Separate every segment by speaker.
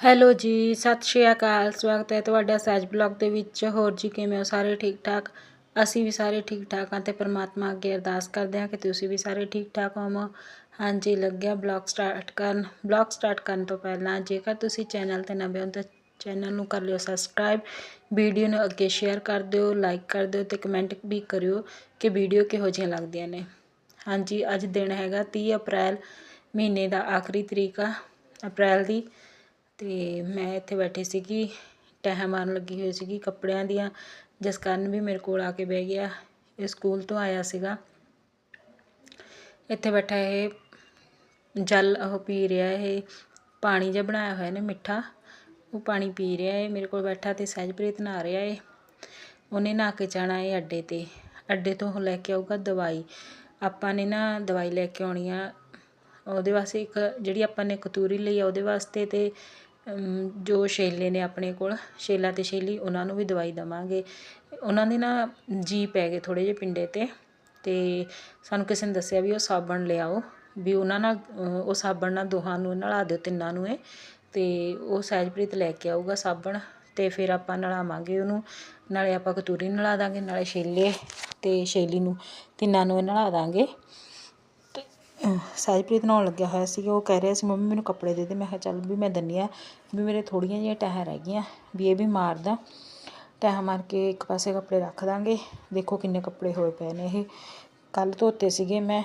Speaker 1: Hello ਜੀ, ਸਤਿ ਸ਼੍ਰੀ ਅਕਾਲ, ਸਵਾਗਤ ਹੈ ਤੁਹਾਡਾ ਸਹਿਜ ਬਲੌਗ ਦੇ ਵਿੱਚ। ਹੋਰ ਜੀ, ਕਿਵੇਂ ਹੋ ਸਾਰੇ ਠੀਕ ਠਾਕ ਅਸੀਂ ਵੀ ਸਾਰੇ ਠੀਕ ਠਾਕ ਹਾਂ ਤੇ ਪ੍ਰਮਾਤਮਾ ਅੱਗੇ ਅਰਦਾਸ ਕਰਦੇ ਹਾਂ ਕਿ ਤੁਸੀਂ ਵੀ ਸਾਰੇ ਠੀਕ ਠਾਕ ਹੋਵੋ। ਹਾਂਜੀ, ਲੱਗਿਆ ਬਲੌਗ ਸਟਾਰਟ ਕਰਨ। ਬਲੌਗ ਸਟਾਰਟ ਕਰਨ ਤੋਂ ਪਹਿਲਾਂ ਜੇਕਰ ਤੁਸੀਂ ਚੈਨਲ ਤੇ ਨਵੇਂ ਹੋ ਤਾਂ ਚੈਨਲ ਨੂੰ ਕਰ ਲਿਓ ਸਬਸਕ੍ਰਾਈਬ। ਵੀਡੀਓ ਨੂੰ ਅੱਗੇ ਸ਼ੇਅਰ ਕਰ ਦਿਓ, ਲਾਈਕ ਕਰ ਦਿਓ ਤੇ ਕਮੈਂਟ ਵੀ ਕਰਿਓ ਕਿ ਵੀਡੀਓ ਕਿਹੋ ਜਿਹੀਆਂ ਲੱਗਦੀਆਂ ਨੇ। ਹਾਂਜੀ, ਅੱਜ ਦਿਨ ਹੈਗਾ 30 ਅਪ੍ਰੈਲ ਮਹੀਨੇ ਦਾ ਆਖਰੀ ਤਰੀਕ ਆ, ਅਪ੍ਰੈਲ ਦੀ। ਅਤੇ ਮੈਂ ਇੱਥੇ ਬੈਠੀ ਸੀਗੀ ਤਹਿ ਮਾਰਨ ਲੱਗੀ ਹੋਈ ਸੀਗੀ ਕੱਪੜਿਆਂ ਦੀਆਂ, ਜਿਸ ਕਾਰਨ ਵੀ ਮੇਰੇ ਕੋਲ ਆ ਕੇ ਬਹਿ ਗਿਆ, ਇਹ ਸਕੂਲ ਤੋਂ ਆਇਆ ਸੀਗਾ। ਇੱਥੇ ਬੈਠਾ ਇਹ ਜਲ ਉਹ ਪੀ ਰਿਹਾ, ਇਹ ਪਾਣੀ ਜਿਹਾ ਬਣਾਇਆ ਹੋਇਆ ਨੇ ਮਿੱਠਾ, ਉਹ ਪਾਣੀ ਪੀ ਰਿਹਾ ਹੈ ਮੇਰੇ ਕੋਲ ਬੈਠਾ ਤੇ ਸਹਿਜਪ੍ਰੀਤ ਨਹਾ ਰਿਹਾ ਹੈ ਉਹਨੇ ਨਹਾ ਕੇ ਜਾਣਾ ਹੈ ਅੱਡੇ ਤੇ, ਅੱਡੇ ਤੋਂ ਉਹ ਲੈ ਕੇ ਆਊਗਾ ਦਵਾਈ। ਆਪਾਂ ਨੇ ਨਾ ਦਵਾਈ ਲੈ ਕੇ ਆਉਣੀ ਆ ਉਹਦੇ ਵਾਸਤੇ ਇੱਕ ਜਿਹੜੀ ਆਪਾਂ ਨੇ ਕਤੂਰੀ ਲਈ ਆ, ਉਹਦੇ ਵਾਸਤੇ ਤੇ ਜੋ ਛੇਲੇ ਨੇ ਆਪਣੇ ਕੋਲ, ਛੇਲਾ ਤੇ ਛੇਲੀ, ਉਹਨਾਂ ਨੂੰ ਵੀ ਦਵਾਈ ਦੇਵਾਂਗੇ। ਉਹਨਾਂ ਦੇ ਨਾ ਜੀ ਪੈ ਗਏ ਥੋੜੇ ਜਿਹੇ ਪਿੰਡੇ ਤੇ ਤੇ ਸਾਨੂੰ ਕਿਸੇ ਨੇ ਦੱਸਿਆ ਵੀ ਉਹ ਸਾਬਣ ਲਿਆਓ ਵੀ ਉਹਨਾਂ ਨਾਲ ਉਹ ਸਾਬਣ ਨਾਲ ਦੋਹਾਂ ਨੂੰ ਨਲਾ ਦਿਓ, ਤਿੰਨਾਂ ਨੂੰ ਇਹ, ਤੇ ਉਹ ਸਹਿਜਪ੍ਰੀਤ ਲੈ ਕੇ ਆਊਗਾ ਸਾਬਣ, ਤੇ ਫਿਰ ਆਪਾਂ ਨਲਾਵਾਂਗੇ ਉਹਨੂੰ, ਨਾਲੇ ਆਪਾਂ ਕਤੂਰੀ ਨਲਾ ਦਾਂਗੇ, ਨਾਲੇ ਛੇਲੇ ਤੇ ਛੇਲੀ ਨੂੰ, ਤਿੰਨਾਂ ਨੂੰ ਨਲਾ ਦਾਂਗੇ। ਸਹਿਜਪ੍ਰੀਤ ਨਹਾਉਣ ਲੱਗਿਆ ਹੋਇਆ ਸੀਗਾ, ਉਹ ਕਹਿ ਰਿਹਾ ਸੀ, ਮੰਮੀ, ਮੈਨੂੰ ਕੱਪੜੇ ਦੇ ਦੇ। ਮੈਂ ਕਿਹਾ, ਚੱਲ ਵੀ ਮੈਂ ਦਿੰਦੀ ਹਾਂ, ਵੀ ਮੇਰੇ ਥੋੜ੍ਹੀਆਂ ਜਿਹੀਆਂ ਟਹਿ ਰਹਿ ਗਈਆਂ, ਵੀ ਇਹ ਵੀ ਮਾਰਦਾ। ਟਹਿ ਮਾਰ ਕੇ ਇੱਕ ਪਾਸੇ ਕੱਪੜੇ ਰੱਖ ਦਾਂਗੇ। ਦੇਖੋ ਕਿੰਨੇ ਕੱਪੜੇ ਹੋਏ ਪਏ ਨੇ ਇਹ। ਕੱਲ ਧੋਤੇ ਸੀਗੇ ਮੈਂ,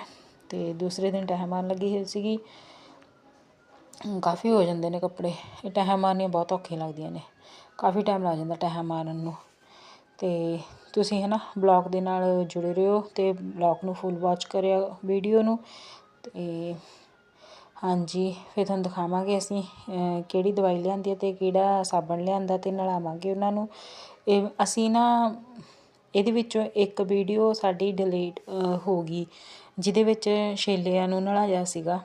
Speaker 1: ਤੇ ਦੂਸਰੇ ਦਿਨ ਟਹਿ ਮਾਰਨ ਲੱਗੀ ਹੋਈ ਸੀਗੀ। ਕਾਫੀ ਹੋ ਜਾਂਦੇ ਨੇ ਕੱਪੜੇ। ਇਹ ਟਹਿ ਮਾਰਨੀਆਂ ਬਹੁਤ ਔਖੀਆਂ ਲੱਗਦੀਆਂ ਨੇ। ਕਾਫੀ ਟਾਈਮ ਲੱਗ ਜਾਂਦਾ ਟਹਿ ਮਾਰਨ ਨੂੰ। ਤੇ ਤੁਸੀਂ ਹੈ ਨਾ ਬਲੌਗ ਦੇ ਨਾਲ ਜੁੜੇ ਰਹੋ ਤੇ ਬਲੌਗ ਨੂੰ ਫੁੱਲ ਵਾਚ ਕਰਿਆ ਵੀਡੀਓ ਨੂੰ। ਅਤੇ ਹਾਂਜੀ, ਫਿਰ ਤੁਹਾਨੂੰ ਦਿਖਾਵਾਂਗੇ ਅਸੀਂ ਕਿਹੜੀ ਦਵਾਈ ਲਿਆਂਦੀ ਹੈ ਤੇ ਕਿਹੜਾ ਸਾਬਣ ਲਿਆਂਦਾ ਅਤੇ ਨਲਾਵਾਂਗੇ ਉਹਨਾਂ ਨੂੰ। ਇਹ ਅਸੀਂ ਨਾ ਇਹਦੇ ਵਿੱਚੋਂ ਇੱਕ ਵੀਡੀਓ ਸਾਡੀ ਡਿਲੀਟ ਹੋ ਗਈ, ਜਿਹਦੇ ਵਿੱਚ ਛੇਲਿਆਂ ਨੂੰ ਨਲਾਇਆ ਸੀਗਾ।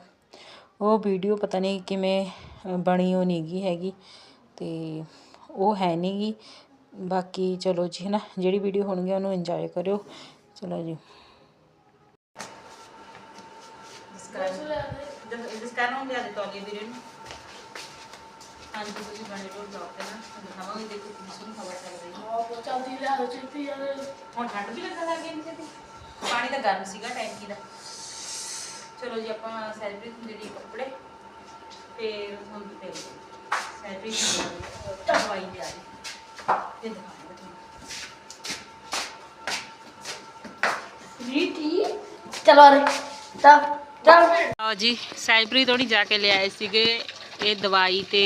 Speaker 1: ਉਹ ਵੀਡੀਓ ਪਤਾ ਨਹੀਂ ਕਿਵੇਂ ਬਣੀ ਉਹ ਨਹੀਂ ਗੀ ਹੈਗੀ ਅਤੇ ਉਹ ਹੈ ਨਹੀਂ ਗੀ। ਬਾਕੀ ਚਲੋ ਜੀ ਹੈ ਨਾ ਜਿਹੜੀ ਵੀਡੀਓ ਹੋਣਗੀ ਉਹਨੂੰ ਇੰਜੋਏ ਕਰਿਓ। ਚਲੋ ਜੀ। ਕਾਰਨ ਹੁੰਦੇ ਆ ਤੌਲੀਏ ਵੀਰੇ ਨੂੰ। ਹਾਂਜੀ ਤੁਸੀਂ ਬਣੇ ਰੋ ਬਲੌਗ ਤੇ ਨਾ ਦਿਖਾਵਾਂਗੇ ਦੇਖੋ ਕਿੰਨੀ ਸੋਹਣੀ ਹਵਾ ਚੱਲ ਰਹੀ ਹੈ।
Speaker 2: ਚੱਲਦੀ ਰਹਿ ਚਿੱਤੀ ਯਾਰ।
Speaker 1: ਹੁਣ ਠੰਡ ਵੀ ਲੱਗਣ ਲੱਗ ਗਈ ਨੀਚੇ ਤੇ ਪਾਣੀ ਤਾਂ ਗਰਮ ਸੀਗਾ ਟੈਂਕੀ ਦਾ। ਚਲੋ ਜੀ ਆਪਾਂ ਸੈਲਫੀ ਨੂੰ ਦੇ ਦੀ ਕੱਪੜੇ। ਫਿਰ ਹੁਣ ਤੇ ਸੈਲਫੀ ਨੂੰ ਦਵਾਈ ਦੇ ਆ ਜੀ। ਤੇ ਦਿਖਾਵਾਂਗੇ ਤੁਹਾਨੂੰ।
Speaker 2: ਰੀਟੀ ਚਲੋ ਰੇ ਤਾਂ
Speaker 1: ਲਓ ਜੀ ਸੈਲਫਰੀ ਤੋਂ ਨਹੀਂ ਜਾ ਕੇ ਲਿਆਏ ਸੀਗੇ। ਇਹ ਦਵਾਈ ਤੇ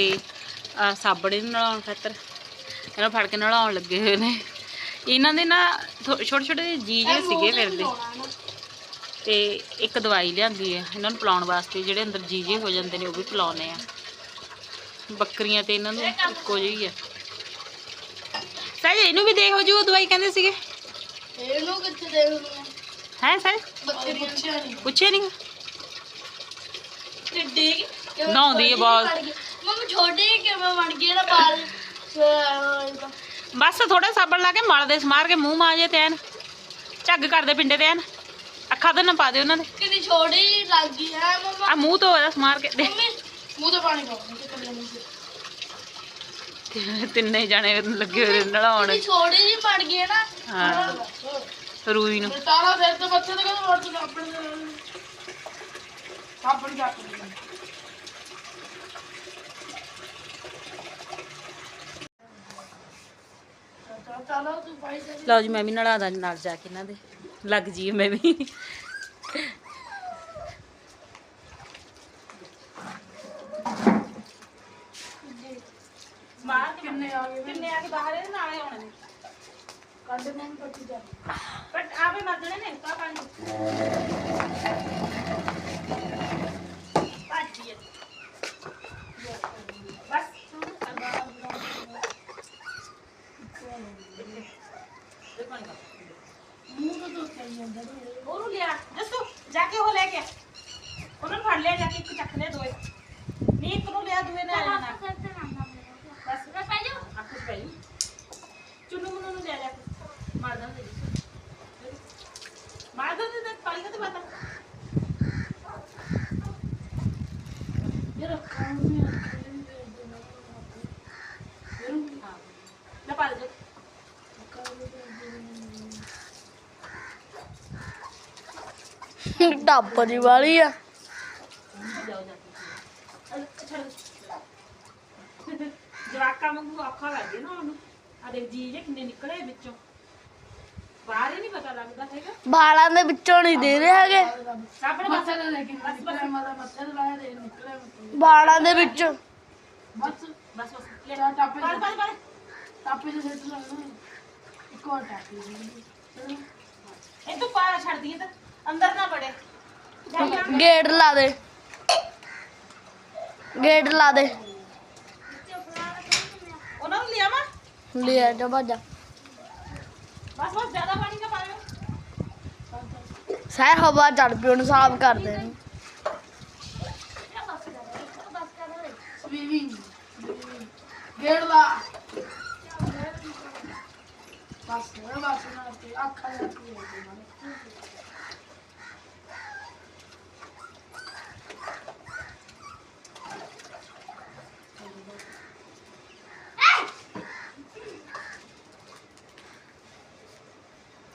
Speaker 1: ਆਹ ਸਾਬਣ ਨੂੰ ਨਲਾਉਣ ਖਾਤਰ। ਇਹਨਾਂ ਫੜ ਕੇ ਨਲਾਉਣ ਲੱਗੇ ਹੋਏ ਨੇ। ਇਹਨਾਂ ਦੇ ਨਾ ਛੋਟੇ ਛੋਟੇ ਜੀ ਜਿਹੇ ਸੀਗੇ ਫਿਰਦੇ ਤੇ ਇੱਕ ਦਵਾਈ ਲਿਆਂਦੀ ਹੈ। ਇਹਨਾਂ ਨੂੰ ਪਿਲਾਉਣ ਵਾਸਤੇ ਜਿਹੜੇ ਅੰਦਰ ਜੀਜੇ ਹੋ ਜਾਂਦੇ ਨੇ ਉਹ ਵੀ ਪਿਲਾਉਨੇ ਆ। ਬੱਕਰੀਆਂ ਤੇ ਇਹਨਾਂ ਨੂੰ ਇੱਕੋ ਜਿਹੀ ਆ। ਸਾਜ ਇਹਨੂੰ ਵੀ ਦੇਖੋ ਜੀ ਉਹ ਦਵਾਈ ਕਹਿੰਦੇ ਸੀਗੇ।
Speaker 2: ਇਹਨੂੰ ਕਿੱਥੇ ਦੇਖਣਾ
Speaker 1: ਹੈ? ਸਾਜ
Speaker 2: ਬੱਕਰੀ ਪੁੱਛਿਆ ਨਹੀਂ ਟਿੱਡੀ
Speaker 1: ਨਹਾਉਂਦੀ ਹੈ ਬਹੁਤ।
Speaker 2: ਮੰਮੀ ਛੋਟੀ ਕਿਵੇਂ ਬਣ ਗਈ ਇਹਦਾ ਬਾਲ? ਅਹ,
Speaker 1: ਬਸ ਥੋੜਾ ਸਾਬਣ ਲਾ ਕੇ ਮਲ ਦੇ ਸਮਾਰ ਕੇ ਮੂੰਹ ਮਾਂਜੇ ਤੇ ਐਨ ਝੱਗ ਕਰਦੇ ਪਿੰਡੇ ਤੇ ਐਨ ਅੱਖਾਂ ਤੇ ਨਾ ਪਾ ਦੇ ਉਹਨਾਂ ਦੇ।
Speaker 2: ਕਿੰਨੀ ਛੋਟੀ ਜਿਹੀ ਲੱਗ ਗਈ ਹੈ ਮੰਮਾ।
Speaker 1: ਆ ਮੂੰਹ ਤੋਂ ਇਹਦਾ ਸਮਾਰ ਕੇ। ਦੇ
Speaker 2: ਮੰਮੀ ਮੂੰਹ ਤੇ ਪਾਣੀ ਪਾਓ। ਤੇ ਕੱਲੇ ਮੂੰਹ ਤੇ
Speaker 1: ਤਿੰਨੇ ਜਾਣੇ ਲੱਗੇ ਹੋਏ ਨੇ ਨਲਾਉਣ
Speaker 2: ਕਿੰਨੀ ਛੋਟੀ ਜਿਹੀ ਬਣ ਗਈ ਹੈ ਨਾ।
Speaker 1: ਹਾਂ। ਰੂਈ ਨੂੰ।
Speaker 2: ਤਾਰਾ ਫਿਰ ਤੇ ਬੱਚੇ ਦੇ ਕਹਿੰਦੇ ਵਰਤ ਆਪਣੇ ਚਲੋ ਤੂੰ
Speaker 1: ਲਓ ਜੀ ਮੈਂ ਵੀ ਨਲਾ ਦਾਂ ਨਾਲ ਜਾ ਕੇ ਇਹਨਾਂ ਦੇ। ਲੱਗ ਜੀ ਮੈਂ ਵੀ।
Speaker 2: ਮਾਰ ਕਿੰਨੇ ਆ ਗਏ?
Speaker 1: ਕਿੰਨੇ ਆ ਕੇ ਬਾਹਰ ਇਹਦੇ ਨਾਲੇ ਆਉਣੇ ਨੇ।
Speaker 2: ਕੱਢ ਮੈਂ ਪੱਟੀ ਜਾ।
Speaker 1: ਬਟ ਆਪੇ ਮਰਜਣੇ ਨੇ
Speaker 2: ਤੋਂ ਤੇ
Speaker 1: ਉਹਨੂੰ ਲਿਆ ਜਸੂ ਜਾ। ਕੇ ਉਹ ਲੈ ਕੇ ਉਹਨੂੰ ਫੜ ਲਿਆ ਜਾ ਕੇ ਇੱਕ ਚੱਕ ਲਿਆ ਦੋਏ ਨਹੀਂ ਇੱਕ ਨੂੰ ਲਿਆ ਦੂਏ ਨੇ ਆ ਬਸ ਮੈਂ ਪੈ ਜਾ ਆਪੇ ਪੈ ਜਾ ਚੁੰਨੂ ਮਨੂੰ ਨੂੰ ਲਿਆ ਮਾਰ ਦਾਂ ਦੇ ਮਾਰ ਦਾਂ ਦੇ ਪਾਣੀ ਕਿਤੇ ਬਾਤਾ
Speaker 2: ਯਾਰ ਟੱਪ ਦੀ ਵਾਲੀ ਆ।
Speaker 1: ਜਵਾਕਾਂ ਵਾਂਗੂ ਆਖਾ ਲੱਗੇ ਨਾ ਉਹਨੂੰ। ਆ ਦੇਖ ਜੀ ਜੇ ਕਿੰਨੇ ਨਿਕਲੇ ਵਿੱਚੋਂ। ਨਹੀਂ ਪਤਾ ਲੱਗਦਾ ਹੈਗਾ।
Speaker 2: ਬਾਲਾਂ ਦੇ ਵਿੱਚੋਂ ਨਹੀਂ ਦੇ ਰਹੇ ਹੈਗੇ।
Speaker 1: ਸਾਬਣ ਮੱਥਾ ਤੇ ਲੈ ਕੇ ਬਸ ਬਸ।
Speaker 2: ਬਾਲਾਂ ਦੇ ਵਿੱਚੋਂ।
Speaker 1: ਬਸ। ਬਸ ਲੈ। ਟਾਪੇ ਪੜ
Speaker 3: ਟਾਪੇ ਦੇ ਸਿੱਟ ਲੱਗਣਾ ਇੱਕ ਹੋਰ ਟਾਪੇ
Speaker 1: ਇਹ ਤੂੰ ਪਾ ਛੱਡਦੀ ਹੈ ਤਾਂ। ਅੰਦਰ ਨਾ ਬੜੇ
Speaker 2: ਗੇਟ ਲਾ ਦੇ। ਗੇਟ ਲਾ ਦੇ।
Speaker 1: ਉਹਨਾਂ ਨੂੰ ਲਿਆਵਾਂ
Speaker 2: ਲੈ ਜਾ ਬਾਜਾ।
Speaker 1: ਬਸ ਬਸ ਜ਼ਿਆਦਾ ਪਾਣੀ ਨਾ
Speaker 2: ਸਹਿ ਹਵਾ ਚੜ ਪਈ ਉਹਨੂੰ ਸਾਫ਼ ਕਰ ਦੇ
Speaker 3: ਸਵੀਵਿੰਗ ਗੇੜ ਲਾ ਬਸ ਬਸ ਨਾ ਅੱਖਾਂ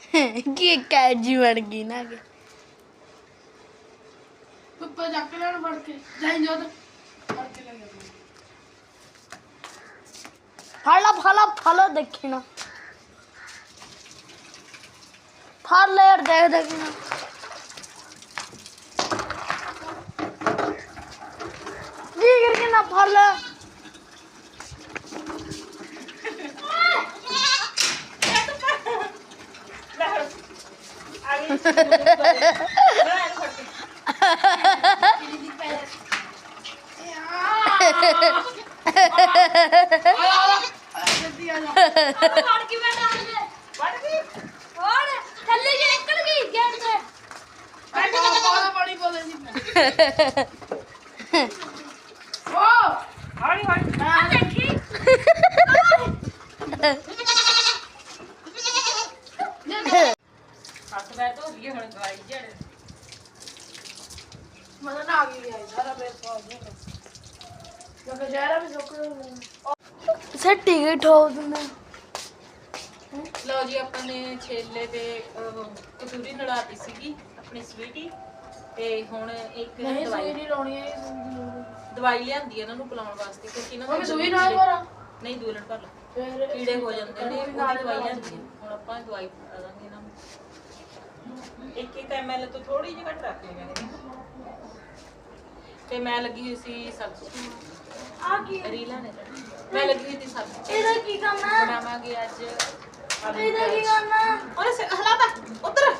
Speaker 3: ਕੀ
Speaker 2: ਕੈਜੀ ਬਣ ਗਈ ਨਾ ਕਿ।
Speaker 3: ਉੱਪਰ ਚੱਕ ਲੈਣ ਫੜ ਕੇ। ਜਾਈ ਜੋਤ। ਫੜ ਕੇ ਲੈ ਗਿਆ
Speaker 2: ਫਲਾ ਫਲਾ ਫਲਾ ਦੇਖੀ ਨਾ। ਫੜ ਲੈ ਯਾਰ, ਦੇਖ ਦੇਖਣਾ ਨਾ ਜੀ ਕਰਕੇ ਨਾ ਫੜ ਲੈ
Speaker 1: ਆ ਗਈ ਲੈ ਇਹਨੂੰ ਫੜ ਕੇ
Speaker 3: ਜਲਦੀ ਆ ਜਾ
Speaker 2: ਫੜ ਕੇ ਮੈਂ ਨਾਲ
Speaker 1: ਵੱਢ ਗਈ
Speaker 2: ਹੋਰ ਥੱਲੇ ਜੇ ਨਿਕਲ ਗਈ ਗੇਟ ਤੇ
Speaker 3: ਪਾਲਾ ਪਾਣੀ ਪਾ ਦੇ ਜੀ ਓ
Speaker 1: ਹੌਲੀ ਹੌਲੀ
Speaker 2: ਆ ਦੇਖੀ
Speaker 1: ਹੱਥ ਬੈਠ ਹੋ ਗਈ ਹੁਣ ਦਵਾਈ ਜੜ
Speaker 3: ਮਜ਼ਾ ਨਾ ਆ ਗਈ ਯਾਰ ਸਾਰਾ ਬੇਸ ਹੋ ਗਿਆ ਲੋਕ ਜਾਰਾ ਵੀ ਸੁੱਕ
Speaker 2: ਸੱਟੀ ਗਈ ਠੋਕ ਦਿੰਦੇ
Speaker 1: ਲਓ ਜੀ ਆਪਾਂ ਨੇ ਛੇਲੇ ਤੇ ਅਹ, ਕਸੂਰੀ ਨੜਾਤੀ ਸੀਗੀ ਆਪਣੀ ਸਵੀਟੀ। ਤੇ ਹੁਣ ਇੱਕ
Speaker 3: ਨਹੀਂ
Speaker 1: ਦਵਾਈ
Speaker 3: ਸੂਈ ਨਹੀਂ ਲਾਉਣੀ ਹੈ
Speaker 1: ਦਵਾਈ ਲਿਆਂਦੀ ਇਹਨਾਂ ਨੂੰ ਪਿਲਾਉਣ ਵਾਸਤੇ ਕਿਉਂਕਿ ਇਹਨਾਂ ਦੇ
Speaker 3: ਸੂਈ ਨਾਲ ਭਰਾ
Speaker 1: ਨਹੀਂ ਦੂਲਣ ਭਰ ਲਓ
Speaker 3: ਫਿਰ
Speaker 1: ਕੀੜੇ ਹੋ ਜਾਂਦੇ ਨੇ ਉਹਦੀ
Speaker 3: ਨਾਲ
Speaker 1: ਦਵਾਈ ਲਿਆਂਦੀ ਹੈ। ਹੁਣ ਆਪਾਂ ਦਵਾਈ ਪਾ ਦਾਂਗੇ ਇਹਨਾਂ ਨੂੰ। ਇੱਕ ਇੱਕ ਐਮਐਲ ਤੋਂ ਥੋੜੀ ਜਿਹੀ ਘੱਟ ਰੱਖ ਲਿਆ ਤੇ ਮੈਂ ਲੱਗੀ ਹੋਈ ਸੀ ਸਬਜ਼ੀ
Speaker 2: ਆ ਕੀ
Speaker 1: ਰੀਲਾ ਨੇ। ਮੈਂ ਲੱਗੀ ਹੋਈ ਸੀ ਸਬਜ਼ੀ
Speaker 2: ਇਹਦਾ ਕੀ ਕਰਨਾ
Speaker 1: ਬਣਾਵਾਂਗੇ ਅੱਜ
Speaker 2: ਇਹਦਾ ਕੀ। ਕਰਨਾ?
Speaker 1: ਉਹਨੇ ਸ- ਹਲਾਤਾ ਉੱਧਰ।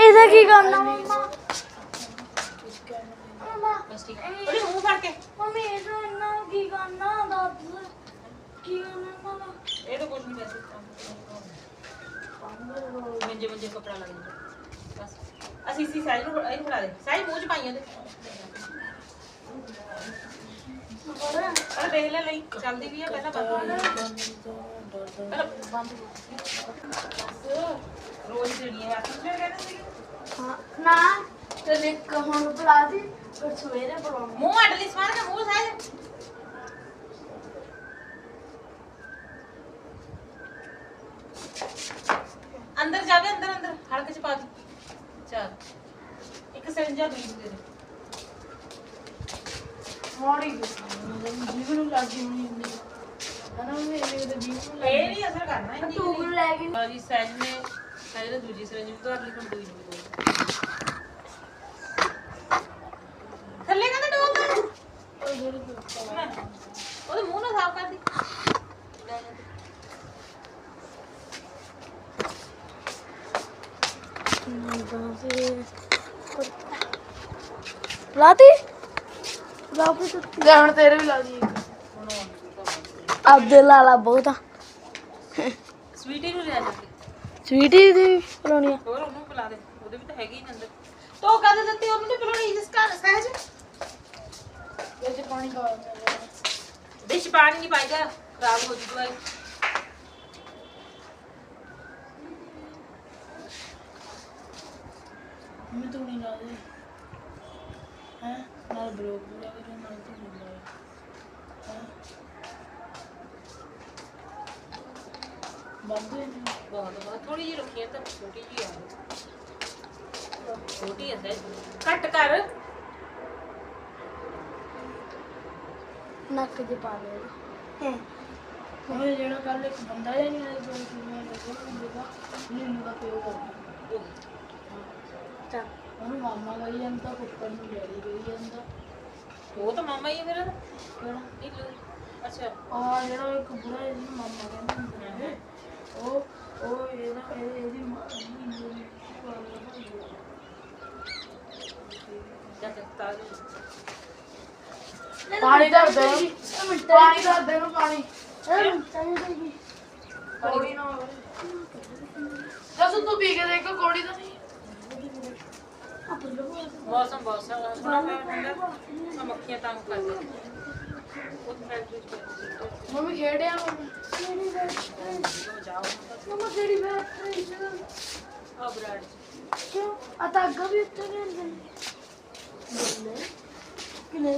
Speaker 2: ਇਹਦਾ ਕੀ ਕਰਨਾ ਮੰਮਾ? ਮੰਮਾ
Speaker 1: ਬਸ ਠੀਕ ਉਹਨੇ ਮੂੰਹ ਫੜ ਕੇ।
Speaker 2: ਮੰਮੀ ਇਹਦਾ ਇੰਨਾ ਕੀ ਕਰਨਾ? ਦੱਸ ਕੀ ਕਰਨਾ ਮੰਮਾ
Speaker 1: ਇਹ ਤਾਂ ਕੁਝ ਨਹੀਂ ਕਰ ਸਕਦਾ। ਮੰਜੇ ਮੰਜੇ ਕਪੜਾ ਲੱਗ ਜਾਂਦਾ ਬਸ। ਅਸੀਂ ਇਸੀ ਸਾਈਜ਼ ਨੂੰ ਇਹਨੂੰ ਫੜਾ ਦੇ। ਸਾਈਜ਼ ਮੂੰਹ ਚ ਪਾਈਆਂ ਦੇ ਅਰੇ ਦੇਖ ਲੈ ਲਈ ਚੱਲਦੀ ਵੀ ਆ ਪਹਿਲਾਂ ਬੰਦ ਹੋ ਗਈ ਪਹਿਲਾਂ ਬੰਦ ਹੋ ਗਈ ਰੋਜ਼ ਜਿਹੜੀ ਹੈ ਹੱਥ ਚ ਕਹਿੰਦੇ ਸੀ
Speaker 2: ਹਾਂ ਨਾ ਤੇ ਲਿਖ ਹੁਣ ਬੁਲਾ ਦੀ ਫਿਰ ਸਵੇਰੇ ਬੁਲਾਉਣਾ
Speaker 1: ਮੂੰਹ ਅੱਡ ਲਈ ਸਮਾਰ ਕੇ ਮੂੰਹ ਅੰਦਰ ਜਾਵੇ ਅੰਦਰ ਅੰਦਰ ਹਲਕ ਚ ਪਾ ਦੇ। ਚੱਲ ਇੱਕ ਸਿੰਜਾ ਦੂਜੀ ਦੇ ਦੇ
Speaker 3: ਮੋੜੀ ਜੀਵਨ ਨੂੰ ਲੱਗੀ ਹੋਣੀ ਹੁੰਦੀ। ਹੈ ਹਨਾ ਮੈਂ ਇਹ ਦੇ ਜੀਵਨ ਨੂੰ
Speaker 1: ਇਹ ਨਹੀਂ। ਅਸਰ ਕਰਨਾ ਇਹ
Speaker 2: ਤੂੰ ਨੂੰ ਲੈ ਕੇ
Speaker 1: ਜੀ ਸਹਿਜ ਨੇ ਸਹਿਜ ਨੇ ਦੂਜੀ ਸਿਰੰਜ ਵੀ ਧਰ ਲਈ ਹੁਣ ਦੂਜੀ ਵੀ ਦੋ ਥੱਲੇ ਕਹਿੰਦਾ ਡੋਲ ਉਹਦੇ ਮੂੰਹ ਨਾਲ ਸਾਫ਼ ਕਰ ਦੀ
Speaker 2: ਲਾਤੀ ਲਾਪੀ ਤੂੰ
Speaker 3: ਲੈ ਹੁਣ ਤੇਰੇ ਵੀ ਲਾ ਦੀ ਇੱਕ।
Speaker 2: ਆਪਦੇ ਲਾਲਾ ਬਹੁਤ। ਆ
Speaker 1: ਸਵੀਟੀ ਨੂੰ ਲਿਆ ਜਾ ਕੇ।
Speaker 2: ਸਵੀਟੀ ਦੀ ਬਣਾਉਣੀ ਆ।
Speaker 1: ਹੋਰ ਉਹਨੂੰ ਬੁਲਾ ਦੇ ਉਹਦੇ ਵੀ ਤਾਂ ਹੈਗੇ ਹੀ ਨੇ ਅੰਦਰ। ਤੋ ਕਦ ਦਿੱਤੀ ਉਹਨੂੰ ਨਹੀਂ ਬੁਲਾਉਣੀ ਜਿਸ ਘਰ ਸਹਿਜ।
Speaker 3: ਵਿੱਚ ਪਾਣੀ ਪਾ ਦੇ
Speaker 1: ਵਿੱਚ ਪਾਣੀ ਨਹੀਂ ਪਾਈਦਾ ਖਰਾਬ ਹੋ ਜੂ ਦਵਾਈ
Speaker 3: ਮੈਂ ਤੂੰ ਨਹੀਂ ਲਾ ਦੇ। ਹੈ ਨਾਲ ਬਲੌਗ ਪੂਰਾ ਕਰੇ ਨਾਲ ਤੂੰ ਲਾ। ਹੈ? ਬੰਦ ਨਹੀਂ
Speaker 1: ਬਹੁਤ ਬਹੁਤ ਥੋੜੀ ਜਿਹੀ ਰੱਖੀ ਹੈ ਤਾਂ ਛੋਟੀ ਜਿਹੀ ਆ। ਛੋਟੀ ਹੈ ਸਹਿਜ ਕੱਟ ਕਰ।
Speaker 2: ਨੱਕ ਦੇ ਪਾ ਦੇ।
Speaker 3: ਉਹ ਜਿਹੜਾ ਕੱਲ ਇੱਕ ਬੰਦਾ ਜਿਹਾ ਨਹੀਂ ਆਇਆ ਜੋ ਕਿਵੇਂ ਲੱਗਿਆ ਮੁੰਡੇ ਦਾ ਨੀਨੂ ਦਾ ਪਿਓ ਕਰਦਾ
Speaker 2: ਚੱਲ।
Speaker 3: ਉਹਨੂੰ ਮਾਮਾ ਕਹੀ ਜਾਂਦਾ ਕੁੱਕਰ ਨੂੰ ਡੈਡੀ ਕਹੀ ਜਾਂਦਾ।
Speaker 1: ਉਹ ਤਾਂ ਮਾਮਾ ਹੀ ਹੈ ਮੇਰਾ
Speaker 3: ਕਿਹੜਾ?
Speaker 1: ਨੀਲੂ ਅੱਛਾ।
Speaker 3: ਆ ਜਿਹੜਾ ਉਹ ਇੱਕ ਬੁੜਾ ਜਿਹਾ ਜਿਹਨੂੰ ਮਾਮਾ ਕਹਿੰਦੇ ਹੁੰਦੇ ਨੇ ਉਹ ਉਹ ਇਹਦਾ ਇਹ- ਇਹਦੀ ਮਾਂ ਨੀਨੂ ਦੀ ਭੂਆ ਦਾ ਭਾਈ ਹੈ।
Speaker 1: ਜਦ ਤੱਕ
Speaker 3: ਪਾਣੀ ਧਰ ਦੇ ਪਾਣੀ। ਧਰ ਦੇ ਨੂੰ ਪਾਣੀ
Speaker 2: ਚਾਹੀਦੀ
Speaker 3: ਕੋੜੀ ਨਾ ਹੋਵੇ। ਦੱਸ ਤੂੰ ਪੀ ਕੇ ਦੇਖ ਕੋੜੀ ਤਾਂ ਨਹੀਂ।
Speaker 1: ਮੌਸਮ ਬਹੁਤ ਸਾਰਾ ਸੋਹਣਾ ਹੋਇਆ ਹੁੰਦਾ ਆ ਮੱਖੀਆਂ ਤੰਗ ਕਰਦੇ ਉਹ ਫੈਕਟਰੀ ਚ
Speaker 3: ਮੰਮੀ ਖੇਡਿਆ ਮੰਮੀ
Speaker 1: ਜਾਓ
Speaker 2: ਮਮਾ ਕਿਹੜੀ ਬੈਠ
Speaker 1: ਆ ਬਰਾੜ
Speaker 2: ਕਿਉਂ ਆ ਤਾਂ ਅੱਗਾ ਵੀ ਉੱਤੇ ਗਏ ਨੇ ਬੱਲੇ ਕਿਨੇ